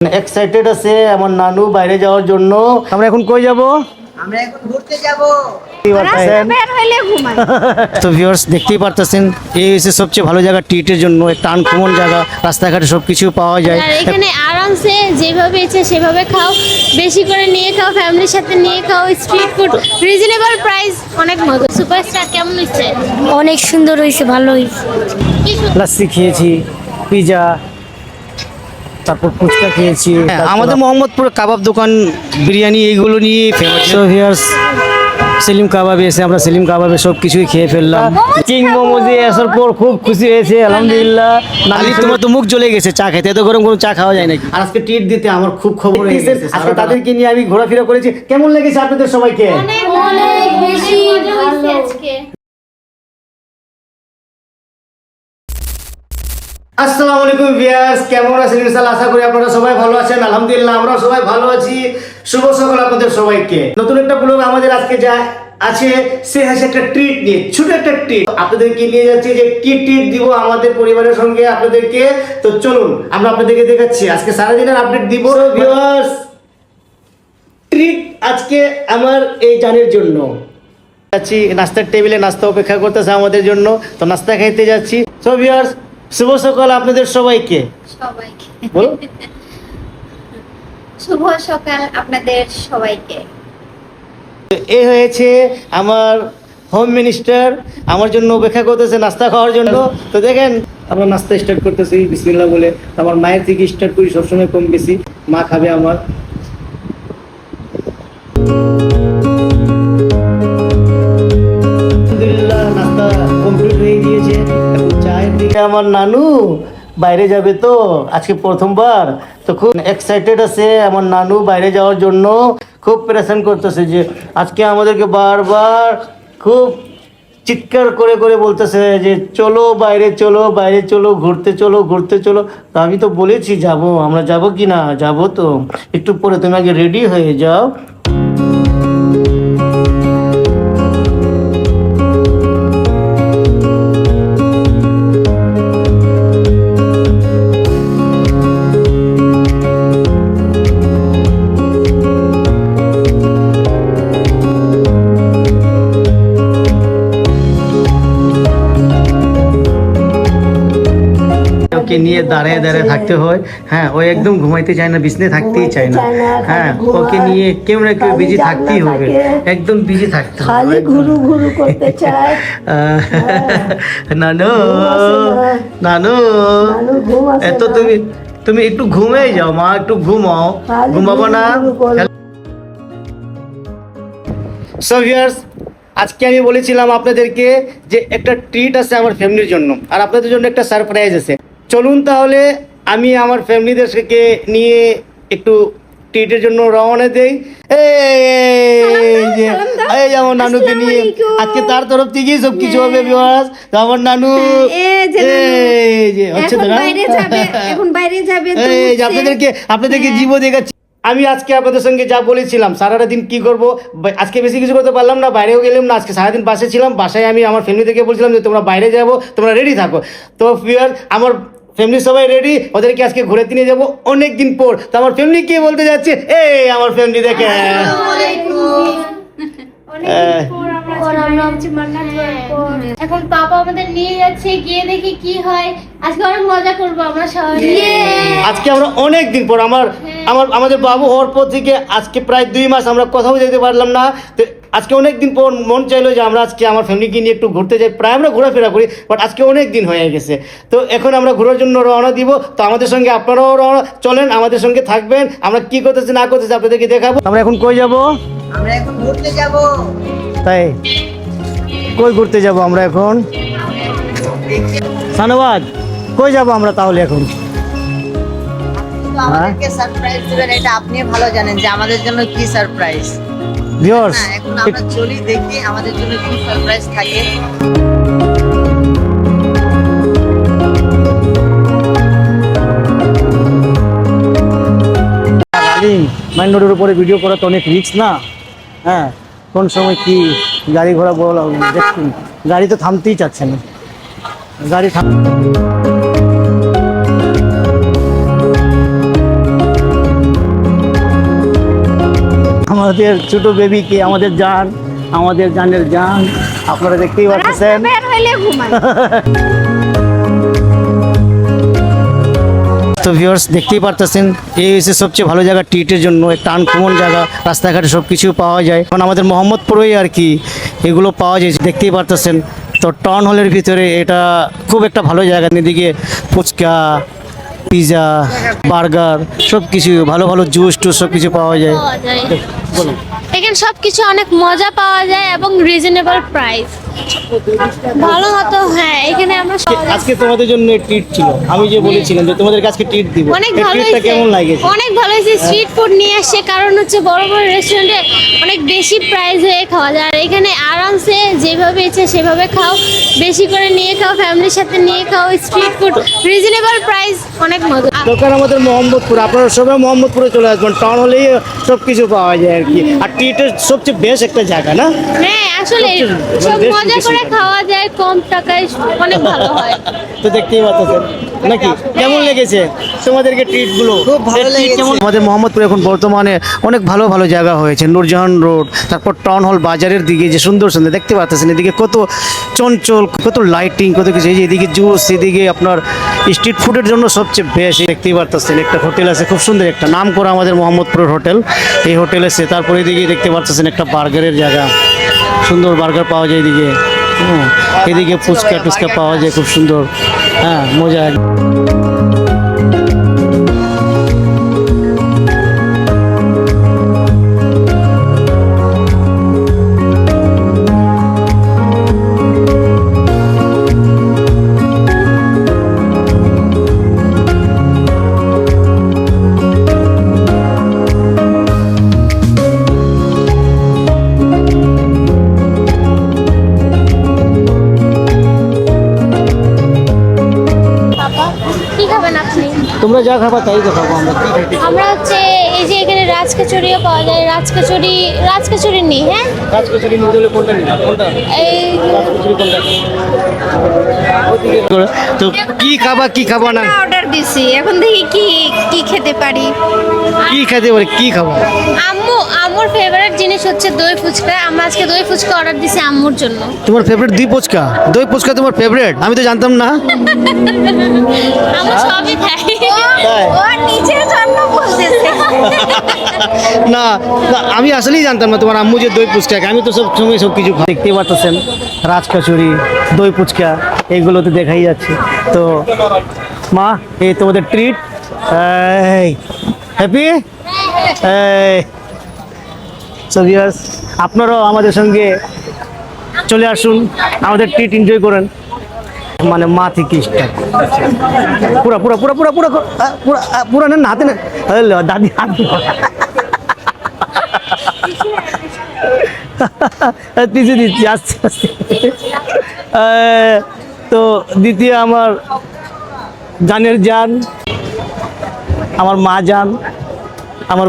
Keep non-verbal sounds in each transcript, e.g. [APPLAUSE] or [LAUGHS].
Excited আছে আমার নানু বাইরে যাওয়ার জন্য। আমরা এখন কই যাব? আমরা এখন ঘুরতে যাব। রাস্তা বের হইলে ঘুমাই। তো ভিউয়ার্স দেখতেই পারতেছেন এই হচ্ছে সবচেয়ে ভালো জায়গা ট্রিটের জন্য একটা আনকমন জায়গা রাস্তাঘাটে সব কিছু পাওয়া যায়। এখানে আরামসে যেভাবে ইচ্ছে সেভাবে খাও বেশি করে নিয়ে খাও ফ্যামিলির সাথে নিয়ে খাও স্ট্রিট ফুড রিজনেবল প্রাইস অনেক মজা। সুপারস্টার কেমন হচ্ছে অনেক সুন্দর হয়েছে ভালো হয়েছে। লাস্সি খেয়েছি পিজা তারপর ফুচকা খেয়েছি আমাদের মোহাম্মদপুর কাবাব দোকান বিরিয়ানি এইগুলো নিয়ে ফেমাস সেলিম কাবাবে এসে আমরা সেলিম কাবাবে সব কিছুই খেয়ে ফেললাম। কিং মোমো দিয়ে আসার পর খুব খুশি হয়েছে আলহামদুলিল্লাহ। নালি তোমার তো মুখ জ্বলে গেছে চা খেতে। এত গরম গরম চা খাওয়া যায় নাকি? আর আজকে ট্রিট দিতে আমার খুব খবর হয়ে গেছে আজকে তাদেরকে নিয়ে আমি ঘোরাফেরা করেছি। কেমন লেগেছে আপনাদের সবাইকে? অনেক অনেক বেশি আসসালামু আলাইকুম ভিউয়ার্স কেমন আছেন ইনশাআল্লাহ? আশা করি আপনারা সবাই ভালো আছেন। আলহামদুলিল্লাহ আমরা সবাই ভালো আছি। শুভ সকাল আপনাদের সবাইকে। নতুন একটা ব্লগ আমাদের আজকে যা আছে সে আছে একটা ট্রিট নিয়ে ছোট একটা ট্রিট আপনাদেরকে নিয়ে যাচ্ছি যে কি ট্রিট দিব আমাদের পরিবারের সঙ্গে আপনাদেরকে। তো চলুন আমরা আপনাদেরকে দেখাচ্ছি। আজকে সারাদিনের আপডেট দিব। ভিউয়ার্স ট্রিট আজকে আমার এই জানের জন্য। যাচ্ছি নাস্তার টেবিলে নাস্তা অপেক্ষা করতেছে আমাদের জন্য। তো নাস্তা খাইতে যাচ্ছি। সো ভিউয়ার্স শুভ সকাল আপনাদের সবাইকে। সবাইকে। বলো শুভ সকাল আপনাদের সবাইকে। এ হয়েছে আমার হোম মিনিস্টার আমার জন্য অপেক্ষা করতেছে নাস্তা খাওয়ার জন্য। তো দেখেন আমরা নাস্তা স্টার্ট করতেছি বিসমিল্লাহ বলে। আমার মায়ের থেকে স্টার্ট করি সবসময় কম বেশি। মা খাবে আমার। নাস্তা কমপ্লিট হয়ে গিয়েছে। আমার নানু, বাইরে যাবে তো, আজকে প্রথমবার। তো খুব এক্সাইটেড আছে আমার নানু বাইরে যাওয়ার জন্য। খুব প্রেশান করতেছে যে, আজকে আমাদেরকে বারবার খুব চিৎকার করে করে বলতেছে যে, চলো বাইরে চলো বাইরে চলো, ঘুরতে চলো ঘুরতে চলো। আমি তো বলেছি, যাব, আমরা যাব কি না? যাব তো। একটু পরে তুমি আগে রেডি হয়ে যাও। ওকে নিয়ে দাঁড়িয়ে দাঁড়িয়ে থাকতে হয়। হ্যাঁ ও একদম ঘুমাইতে চায় না বিছনে থাকতেই চায় না। হ্যাঁ ওকে নিয়ে কেউ না কেউ বিজি থাকতেই হবে। একদম বিজি থাকতে হবে। খালি ঘুরু ঘুরু করতে [LAUGHS] চায়। নানু ঘুম না। নানু নানু ঘুম এত তুমি তুমি একটু ঘুমিয়ে যাও মা একটু ঘুমাও। ঘুমাবো না। সো ভিউয়ার্স আজকে আমি বলেছিলাম আপনাদেরকে যে একটা ট্রিট আছে আমার ফ্যামিলির জন্য। আর আপনাদের জন্য একটা সারপ্রাইজ আছে। চলুন তাহলে আমি আমার ফ্যামিলিদেরকে নিয়ে একটু ট্রিটের জন্য রওনা দেই। এই যে এই যে আমার নানুকে নিয়ে। আজকে তার তরফ থেকেই সব কিছু হবে ভিউয়ার্স তো আমার নানু যে নানু। এই যে হচ্ছে তো এখন না এই যে আপনাদেরকে আপনাদেরকে জীবও দেখাচ্ছি। আমি আজকে আপনাদের সঙ্গে যা বলেছিলাম সারাটা দিন কি করব? আজকে বেশি কিছু করতে পারলাম না বাইরেও গেলাম না আজকে সারাদিন বাসে ছিলাম বাসায় আমি আমার ফ্যামিলি থেকে বলছিলাম যে তোমরা বাইরে যাব তোমরা রেডি থাকো। তো ফিয়ার আমার ফ্যামিলি সবাই রেডি ওদেরকে আজকে ঘুরে নিয়ে যাব অনেক দিন পর। তো আমার ফ্যামিলি কে বলতে যাচ্ছে? এই আমার ফ্যামিলি দেখে। পর। এখন পাপা আমাদের নিয়ে যাচ্ছে গিয়ে দেখি কি হয়। আজকে অনেক মজা করব আমরা সবাই। আজকে আমরা অনেক দিন পর আমার আমার আমাদের বাবু হওয়ার পর থেকে আজকে প্রায় দুই মাস আমরা কোথাও যেতে পারলাম না। তো আজকে অনেক দিন পর মন চাইলো যে আমরা আজকে আমার ফ্যামিলিকে নিয়ে একটু ঘুরতে যাই প্রায় আমরা ঘোরাফেরা করি বাট আজকে অনেক দিন হয়ে গেছে। তো এখন আমরা ঘোরার জন্য রওনা দিব তো আমাদের সঙ্গে আপনারাও রওনা চলেন আমাদের সঙ্গে থাকবেন আমরা কি করতেছি না করতেছি আপনাদেরকে দেখাবো। আমরা এখন কই যাব? আমরা এখন ঘুরতে যাব। তাই? কই ঘুরতে যাব আমরা এখন? সানবাদ কই যাব আমরা তাহলে এখন? আমাদেরকে সারপ্রাইজ দিবেন এটা আপনি ভালো জানেন যে আমাদের জন্য কি সারপ্রাইজ ভিউয়ার্স এখন আমরা চলি দেখি আমাদের জন্য কি সারপ্রাইজ থাকে। রোডের উপরে ভিডিও করা তো অনেক রিস্ক না? হ্যাঁ কোন সময় কি গাড়ি ঘোড়া বড় দেখুন। গাড়ি তো থামতেই চাচ্ছে না। গাড়ি থাম আমাদের ছোট বেবিকে আমাদের যান আমাদের জানের যান আপনারা দেখতেই পাচ্ছেন। [LAUGHS] তো ভিউয়ার্স দেখতেই পারতেছেন এই হচ্ছে সবচেয়ে ভালো জায়গা ট্রিটের জন্য একটা আনকমন জায়গা রাস্তাঘাটে সব কিছু পাওয়া যায়। এখন আমাদের মোহাম্মদপুরেই আর কি এগুলো পাওয়া যায় দেখতেই পারতেছেন। তো টাউন হলের ভিতরে এটা খুব একটা ভালো জায়গা এদিকে ফুচকা পিৎজা বার্গার সব কিছু ভালো ভালো জুস টুস সব কিছু পাওয়া যায়। বলুন এখানে সবকিছু অনেক মজা পাওয়া যায় এবং রিজনেবল প্রাইস ভালো মতো হ্যাঁ এখানে আমরা আজকে তোমাদের জন্য ট্রিট ছিল। আমি যে বলেছিলাম যে তোমাদেরকে আজকে ট্রিট দিব। অনেক ভালো কেমন লাগেছে? অনেক ভালো হয়েছে। স্ট্রিট ফুড নিয়ে আসছে কারণ হচ্ছে বড় বড় রেস্টুরেন্টে অনেক বেশি প্রাইস হয়ে খাওয়া যায়। আর এখানে আরামসে যেভাবে ইচ্ছে সেভাবে খাও। বেশি করে নিয়ে খাও ফ্যামিলির সাথে নিয়ে খাও। স্ট্রিট ফুড রিজনেবল প্রাইস অনেক মজা। দোকান আমাদের মোহাম্মদপুর। আপনারা সবাই মোহাম্মদপুরে চলে আসবেন। টাউন হলেই সব কিছু পাওয়া যায় আর কি। আর ট্রিটের সবচেয়ে বেস্ট একটা জায়গা না? হ্যাঁ আসলে সব মজা করে খাওয়া যায় কম টাকায় অনেক ভালো হয়। [LAUGHS] তো দেখতেই পাচ্ছেন। নাকি? কেমন লেগেছে তোমাদেরকে ট্রিটগুলো খুব ভালো লেগেছে। আমাদের মোহাম্মদপুর এখন বর্তমানে অনেক ভালো ভালো জায়গা হয়েছে। নূরজাহান রোড তারপর টাউন হল বাজারের দিকে যে সুন্দর সুন্দর দেখতে পাচ্ছেন এদিকে কত চঞ্চল কত লাইটিং কত কিছু। এই যে এদিকে জুস এদিকে আপনার স্ট্রিট ফুডের জন্য সবচেয়ে বেশি দেখতেই পারতেছেন। একটা হোটেল আছে খুব সুন্দর একটা নাম করা আমাদের মোহাম্মদপুরের হোটেল এই হোটেল আছে তারপরে এদিকে দেখতে পাচ্ছেন একটা বার্গারের জায়গা। সুন্দর বার্গার পাওয়া যায় এদিকে। এদিকে ফুচকা টুচকা পাওয়া যায় খুব সুন্দর। হ্যাঁ মজা খাবা তাই তো আমরা। কি খাইতে আমরা হচ্ছে এই যে এখানে রাজকচুরিও পাওয়া যায় রাজকচুরি রাজকচুরি নেই হ্যাঁ? রাজকচুরি নিতে হলে কোনটা নিবা? কোনটা? এই রাজকচুরি কোনটা? তো কি খাবা কি খাবা না? অর্ডার দিছি। এখন দেখি কি কি খেতে পারি। কি খেতে পারি কি খাব? আম্মু আম্মুর ফেভারিট জিনিস হচ্ছে দই ফুচকা। আমরা আজকে দই ফুচকা অর্ডার দিছি আম্মুর জন্য। তোমার ফেভারিট দই ফুচকা? দই ফুচকা তোমার ফেভারিট আমি তো জানতাম না। আম্মু সবই খাই ও নিজের জন্য বলতেছে। না না, আমি আসলেই জানতাম না তোমার আম্মু যে দই ফুচকা আমি তো সব সময় সব কিছু খাই। দেখতেই পাচ্ছেন রাজকচুরি দই ফুচকা এগুলো তো দেখাই যাচ্ছে। তো মা এই তোমাদের ট্রিট এই হ্যাপি এই সো ভিউয়ার্স আপনারাও আমাদের সঙ্গে চলে আসুন, আমাদের ট্রিট এনজয় করেন। মানে মা থেকে স্টার্ট পুরা পুরা পুরা পুরা পুরা পুরা পুরা নেন হাতে নেন। দাদি, হাতে পিছিয়ে দিচ্ছি, আস্তে আস্তে। তো দ্বিতীয় আমার জানের যান আমার মা আমার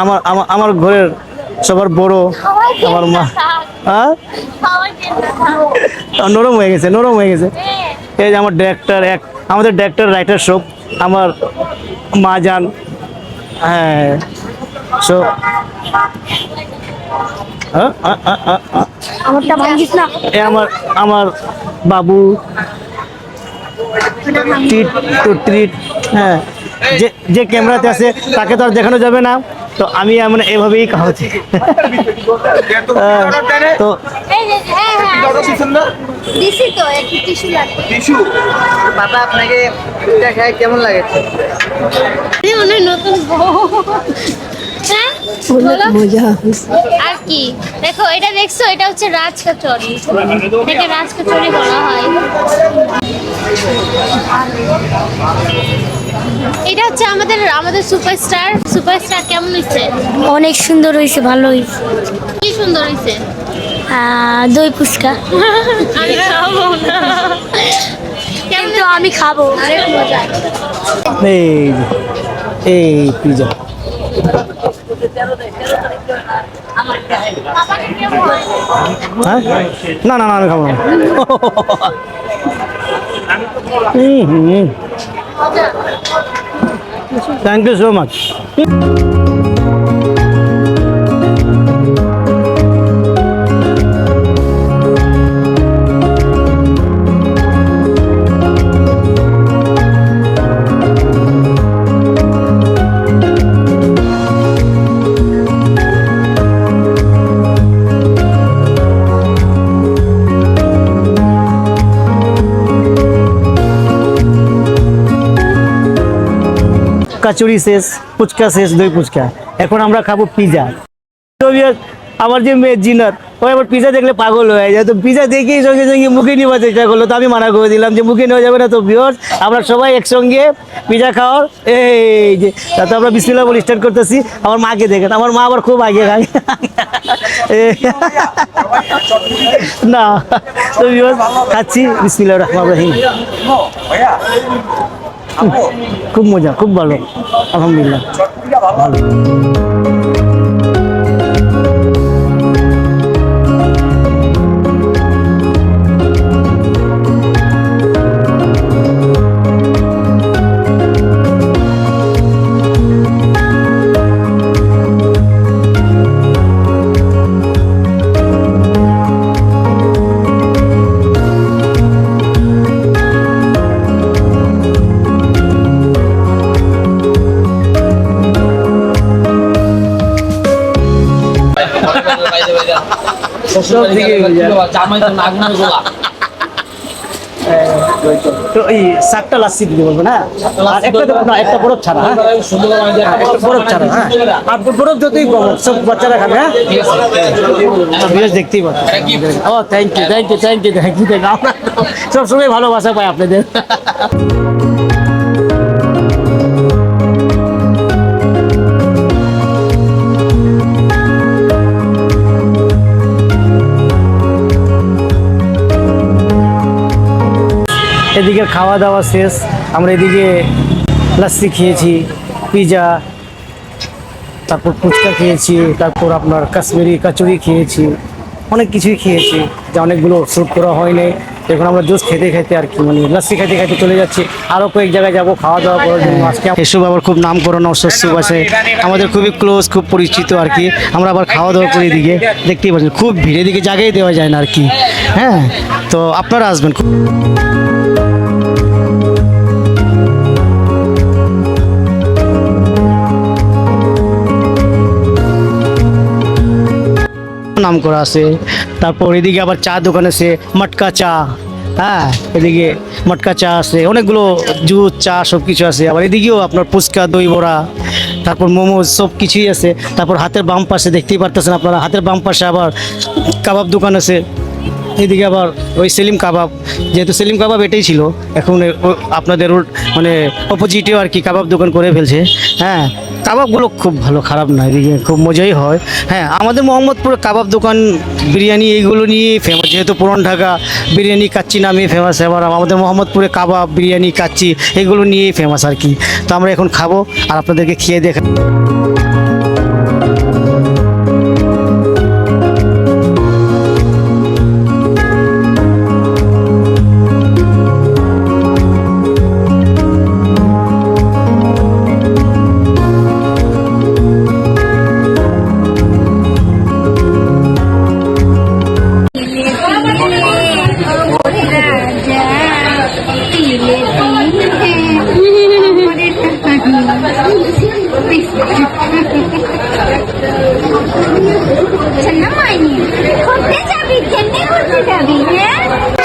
আমার আমার আমার ঘরের সবার বড় আমার মা। হ্যাঁ? নরম হয়ে গেছে নরম হয়ে গেছে। এই যে আমার ডিরেক্টর এক আমাদের ডিরেক্টর রাইটার সব আমার মা যান হ্যাঁ। সো আমারটা ভাঙিস আমার আমার বাবু ট্রিট টু ট্রিট হ্যাঁ। যে যে ক্যামেরাতে আছে তাকে তো আর দেখানো যাবে না। তো আমি মানে এভাবেই খাওয়াচ্ছি তো হ্যাঁ হ্যাঁ দিছি তো একটু টিস্যু লাগবে। বাবা আপনাকে দেখায় কেমন লাগেছে? এই নতুন বউ। হ্যাঁ আর কি? দেখো এটা দেখছ এটা হচ্ছে রাজকচুরি। এটাকে রাজকচুরি বলা হয়। এটা হচ্ছে আমাদের আমাদের সুপারস্টার সুপারস্টার কেমন হয়েছে? অনেক সুন্দর হয়েছে ভালো হয়েছে কি সুন্দর হয়েছে? আহ, দই ফুচকা। আমি খাব না। কিন্তু আমি খাব। অনেক মজা। এই এই পিজা হ্যাঁ? না না না আমি খাব না। থ্যাংক ইউ সো মাচ কাচুরি শেষ, ফুচকা শেষ, দই ফুচকা। এখন আমরা খাব পিজা আমার যে মেয়ে জিনার ও আবার পিজা দেখলে পাগল হয়ে যায়। তো পিজা দেখেই সঙ্গে সঙ্গে মুখে নেওয়ার চেষ্টা করল, তো আমি মানা করে দিলাম যে মুখে নেওয়া যাবে না তো বিয়র আমরা সবাই একসঙ্গে পিজা খাওয়ার। এই যে, তাতে আমরা বিসমিল্লা বলে স্টার্ট করতেছি। আমার মাকে দেখেন, আমার মা আবার খুব আগে খায়। না, তো বিয়র খাচ্ছি। বিসমিল্লা রহমান রহিম। খুব? মজা খুব ভালো আলহামদুলিল্লাহ। সব দিকে জামাই তো নাগুনের গোলা তো এই সাতটা লাচ্ছি দিতে বলব না? আর একটা দেবো না একটা বরফ ছাড়া হ্যাঁ? একটা বরফ ছাড়া হ্যাঁ? আর বরফ যতই কম সব বাচ্চারা খাবে হ্যাঁ? বিরাজ দেখতেই পাচ্ছি। ও thank you thank you thank you thank you thank সবসময় ভালোবাসা পাই আপনাদের। এদিকে খাওয়া দাওয়া শেষ, আমরা এদিকে লাস্সি খেয়েছি পিজা তারপর ফুচকা খেয়েছি, তারপর আপনার কাশ্মীরি কাচুরি খেয়েছি, অনেক কিছুই খেয়েছি, যা অনেকগুলো শ্যুট করা হয় নাই। এখন আমরা জুস খেতে খেতে আর কি মানে লাস্সি খেতে খেতে চলে যাচ্ছি। আরও কয়েক জায়গায় যাব খাওয়া দাওয়া করার জন্য আজকে। এসব আবার খুব নাম করানো অস্বস্ব আছে। আমাদের খুবই ক্লোজ খুব পরিচিত আর কি। আমরা আবার খাওয়া দাওয়া করি দিকে দেখতেই পাচ্ছেন, খুব ভিড়, এদিকে জায়গায় দেওয়া যায় না আর কি। হ্যাঁ তো আপনারা আসবেন খুব নাম করা আছে। তারপর এদিকে আবার চা দোকান আছে, মটকা চা হ্যাঁ? এদিকে মটকা চা আছে, অনেকগুলো জুস চা সব কিছু আছে। আবার এদিকেও আপনার ফুচকা, দই বড়া, তারপর মোমোজ সব কিছুই আছে। তারপর হাতের বাম পাশে দেখতেই পারতেছেন আপনারা, হাতের বাম পাশে আবার কাবাব দোকান আছে। এদিকে আবার ওই সেলিম কাবাব। যেহেতু সেলিম কাবাব এটাই ছিল, এখন আপনাদের মানে অপোজিটেও আর কি কাবাব দোকান করে ফেলছে। হ্যাঁ কাবাবগুলো খুব ভালো, খারাপ না এদিকে খুব মজাই হয়। হ্যাঁ আমাদের মোহাম্মদপুরে কাবাব দোকান, বিরিয়ানি এইগুলো নিয়ে ফেমাস যেহেতু পুরান ঢাকা, বিরিয়ানি কাচ্চি নামে ফেমাস এবার আমাদের মোহাম্মদপুরে কাবাব, বিরিয়ানি, কাচ্চি, এগুলো নিয়েই ফেমাস আর কি। তো আমরা এখন খাব, আর আপনাদেরকে খেয়ে দেখা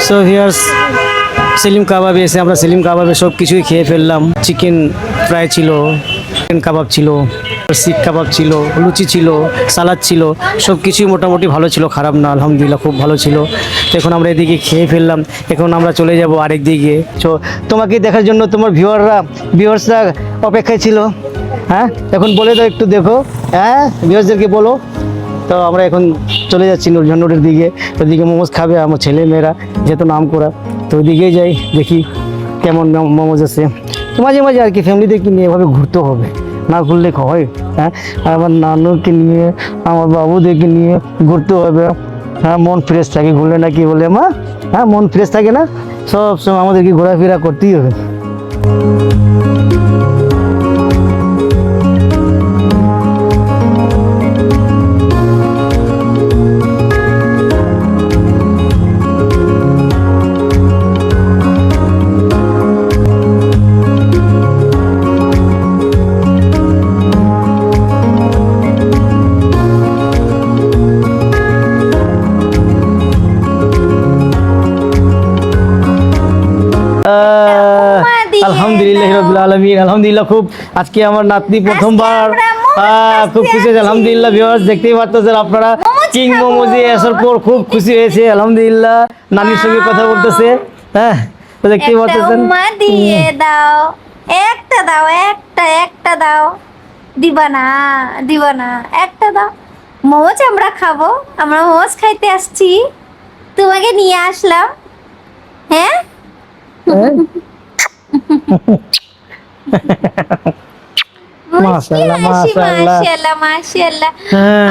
সো হিয়ার্স সেলিম কাবাবে এসে আমরা সেলিম কাবাবে সব কিছুই খেয়ে ফেললাম। চিকেন ফ্রাই ছিল চিকেন কাবাব ছিল শিক কাবাব ছিল, লুচি ছিল, সালাদ ছিল সব কিছুই মোটামুটি ভালো ছিল, খারাপ না, আলহামদুলিল্লাহ খুব ভালো ছিল। তো এখন আমরা এদিকে খেয়ে ফেললাম। এখন আমরা চলে যাব আরেক দিকে। তো তোমাকে দেখার জন্য তোমার ভিউয়াররা ভিউয়ার্সরা অপেক্ষায় ছিল। হ্যাঁ? এখন বলে দাও একটু দেখো। হ্যাঁ? ভিউয়ার্সদেরকে বলো। তো আমরা এখন চলে যাচ্ছি নুরঝন্ডুরের দিকে। ওদিকে মোমোজ খাবে আমার ছেলে, মেয়েরা, যেহেতু নাম করা। তো ওইদিকেই যাই, দেখি কেমন মোমোজ আছে। তো মাঝে মাঝে আর কি ফ্যামিলিদেরকে নিয়ে এভাবে ঘুরতে হবে। না ঘুরলে হয় হ্যাঁ? আমার নানুকে নিয়ে, আমার বাবুদেরকে নিয়ে ঘুরতে হবে। হ্যাঁ মন ফ্রেশ থাকে ঘুরলে না কি বলে, মা হ্যাঁ মন ফ্রেশ থাকে না? সব সময় আমাদেরকে ঘোরাফেরা করতেই হবে। আলহামদুলিল্লাহ আলমিন। আলহামদুলিল্লাহ খুব আজকে আমার নাতনি প্রথমবার। খুব খুশি হয়েছে। আলহামদুলিল্লাহ দেখতেই পারতেছেন আপনারা। কিং মোমোজে আসার পর খুব খুশি হয়েছে। আলহামদুলিল্লাহ নানির সঙ্গে কথা বলতেছে। হ্যাঁ দেখতেই দিয়ে দাও। একটা দাও একটা একটা দাও। দিবা না দিবা না একটা দাও। মোমোজ আমরা খাব। আমরা মোমোজ খাইতে আসছি। তোমাকে নিয়ে আসলাম। হ্যাঁ? মাশাআল্লাহ, মাশাআল্লাহ। মাশাআল্লাহ মাশাআল্লাহ।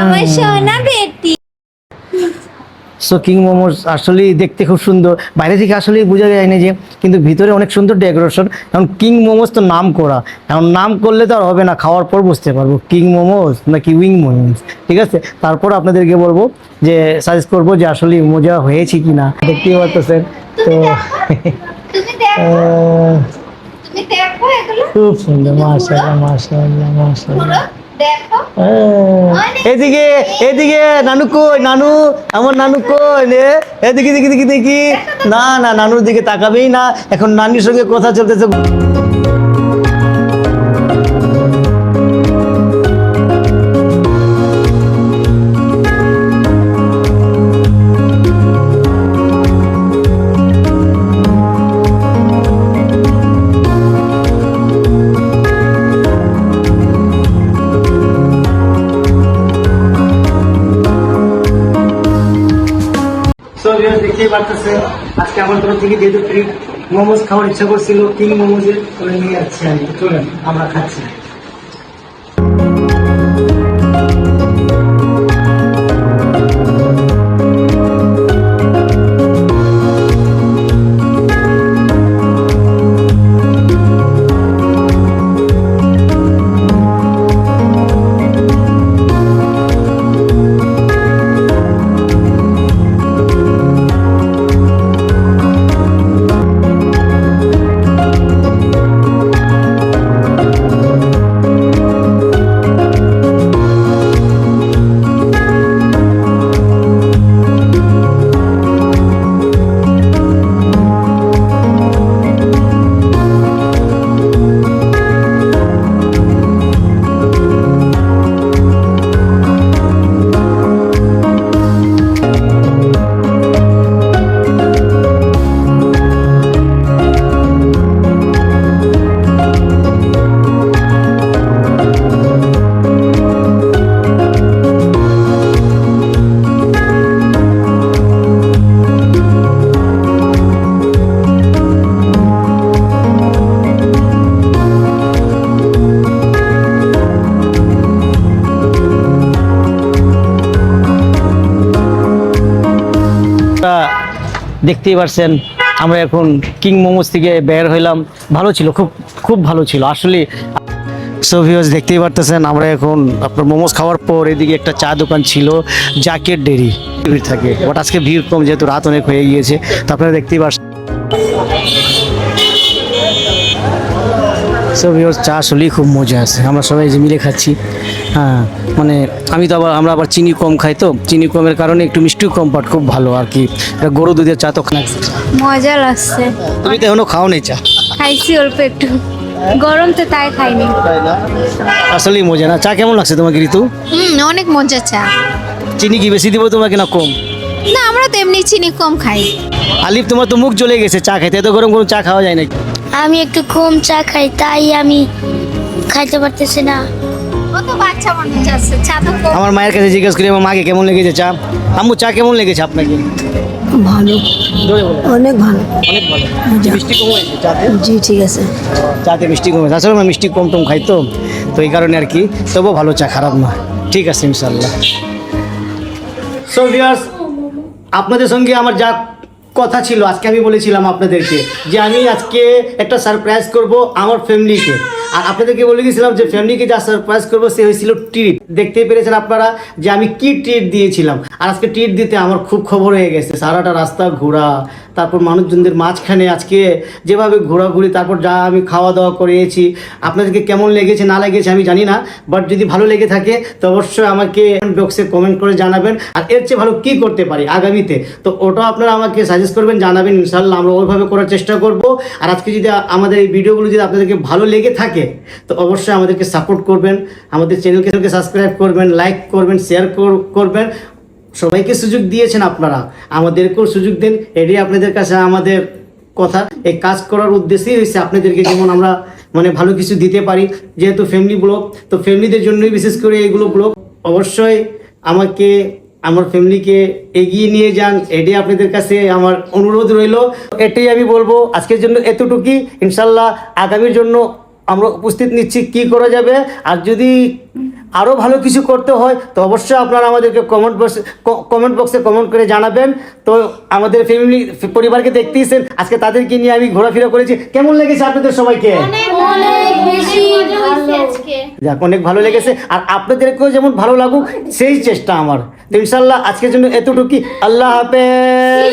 আমার সোনা বেটি। সো কিং মোমোস আসলে দেখতে খুব সুন্দর। বাইরে থেকে আসলে বোঝা যায় না যে কিন্তু ভিতরে অনেক সুন্দর ডেকোরেশন এখন কিং মোমোস তো নাম করা। এখন নাম করলে তো আর হবে না খাওয়ার পর বুঝতে পারব। কিং মোমোস নাকি উইং মোমোস ঠিক আছে? তারপর আপনাদেরকে বলব যে সাজেস্ট করব যে আসলে মজা হয়েছে কি না দেখতেই পারতেছেন তো [LAUGHS] খুব সুন্দর এদিকে এদিকে নানু কই নানু? আমার নানু কই এদিকে দেখি দেখি দেখি না না নানুর দিকে তাকাবেই না। এখন নানির সঙ্গে কথা চলতেছে। দেখতেই পারতেছে। আজকে আমার তরফ থেকে যেহেতু ফ্রি মোমোজ খাওয়ার ইচ্ছা করছিল, কিং মোমোজের নিয়ে যাচ্ছি আমি। চলেন, আমরা খাচ্ছি। দেখতেই পারছেন, আমরা এখন কিং মোমোস থেকে বের হইলাম। ভালো ছিল, খুব খুব ভালো ছিল, আসলে। সো ভিউয়ার্স দেখতেই পারতেছেন, আমরা এখন আপনার মোমোস খাওয়ার পর এদিকে একটা চা দোকান ছিল জাকের ডেরি ভিড় থাকে। বাট আজকে ভিড় কম, যেহেতু রাত অনেক হয়ে গিয়েছে, তো আপনারা দেখতেই পারছেন। সো ভিউয়ার্স চা আসলেই খুব মজা আছে, আমরা সবাই যে মিলে খাচ্ছি। হ্যাঁ। মানে আমি তো আবার আমরা আবার চিনি কম খাই তো চিনি কমের কারণে একটু মিষ্টিও কম পাট খুব ভালো আর কি। গরু দুধের চা তো খাই মজা লাগছে তুমি তো এখনও খাও নাই চা? খাইছি অল্প একটু। গরম তো তাই খাইনি। আসলেই মজা না। চা কেমন লাগছে তোমাকে ঋতু? হুম অনেক মজা চা। চিনি কি বেশি দিব তোমাকে না কম? না আমরা তো এমনি চিনি কম খাই। আলিফ তোমার তো মুখ জ্বলে গেছে চা খাইতে। এত গরম গরম চা খাওয়া যায় নাকি? আমি একটু কম চা খাই তাই আমি খাইতে পারতেছি না। বাচ্চা মানুষ আছে চা তো আমার মায়ের কাছে জিজ্ঞেস করি আমার মাকে কেমন লেগেছে চা? আম্মু চা কেমন লেগেছে আপনাকে? ভালো। জোরে বলো। অনেক ভালো। অনেক ভালো। মিষ্টি কম হয়েছে চাতে? জি ঠিক আছে। চাতে মিষ্টি কম হয়েছে। আসলে আমরা মিষ্টি কম টম খাই তো। তো এই কারণে আর কি। তবুও ভালো চা খারাপ না। ঠিক আছে ইনশাল্লাহ সো ভিউয়ার্স আপনাদের সঙ্গে আমার যা কথা ছিল আজকে আমি বলেছিলাম আপনাদেরকে যে আমি আজকে একটা সারপ্রাইজ করব আমার ফ্যামিলিকে আর আপনাদেরকে বলে গেছিলাম যে ফ্যামিলিকে যা সারপ্রাইজ করব, সে হয়েছিল ট্রিট দেখতেই পেরেছেন আপনারা যে আমি কি ট্রিট দিয়েছিলাম। আর আজকে ট্রিট দিতে আমার খুব খবর হয়ে গেছে, সারাটা রাস্তা ঘোরা তারপর মানুষজনদের মাঝখানে আজকে যেভাবে ঘোরাঘুরি, তারপর যা আমি খাওয়া দাওয়া করিয়েছি আপনাদেরকে কেমন লেগেছে, না লেগেছে আমি জানি না বাট যদি ভালো লেগে থাকে, তো অবশ্যই আমাকে বক্সে কমেন্ট করে জানাবেন। আর এর চেয়ে ভালো কী করতে পারি আগামীতে? তো ওটা আপনারা আমাকে সাজেস্ট করবেন, জানাবেন ইনশাল্লাহ আমরা ওইভাবে করার চেষ্টা করব। আর আজকে যদি আমাদের এই ভিডিওগুলো যদি আপনাদেরকে ভালো লেগে থাকে, তো অবশ্যই আমাদেরকে সাপোর্ট করবেন। আমাদের চ্যানেলকে সাবস্ক্রাইব করবেন লাইক করবেন শেয়ার করবেন। সবাইকে সুযোগ দিয়েছেন আপনারা। আমাদেরকেও সুযোগ দেন, এটাই আপনাদের কাছে আমাদের কথা। এই কাজ করার উদ্দেশ্যই হয়েছে আপনাদেরকে যেমন আমরা মানে ভালো কিছু দিতে পারি, যেহেতু ফ্যামিলি ব্লগ তো ফ্যামিলিদের জন্যই বিশেষ করে এইগুলো ব্লগ অবশ্যই আমাকে, আমার ফ্যামিলিকে এগিয়ে নিয়ে যান, এটাই আপনাদের কাছে আমার অনুরোধ রইল। এটাই আমি বলব, আজকের জন্য এতটুকুই। ইনশাল্লাহ আগামীর জন্য আমরা উপস্থিত নিচ্ছি, কি করা যাবে। আর যদি আরও ভালো কিছু করতে হয় তো অবশ্যই আপনারা আমাদেরকে কমেন্ট বক্সে কমেন্ট বক্সে কমেন্ট করে জানাবেন। তো আমাদের ফ্যামিলি পরিবারকে দেখতেইছেন আজকে তাদেরকে নিয়ে আমি ঘোরাফেরা করেছি। কেমন লেগেছে আপনাদের সবাইকে? যাক অনেক ভালো লেগেছে। আর আপনাদেরকেও যেমন ভালো লাগুক সেই চেষ্টা আমার। তো ইনশাল্লাহ আজকের জন্য এতটুকুই। আল্লাহ হাফেজ।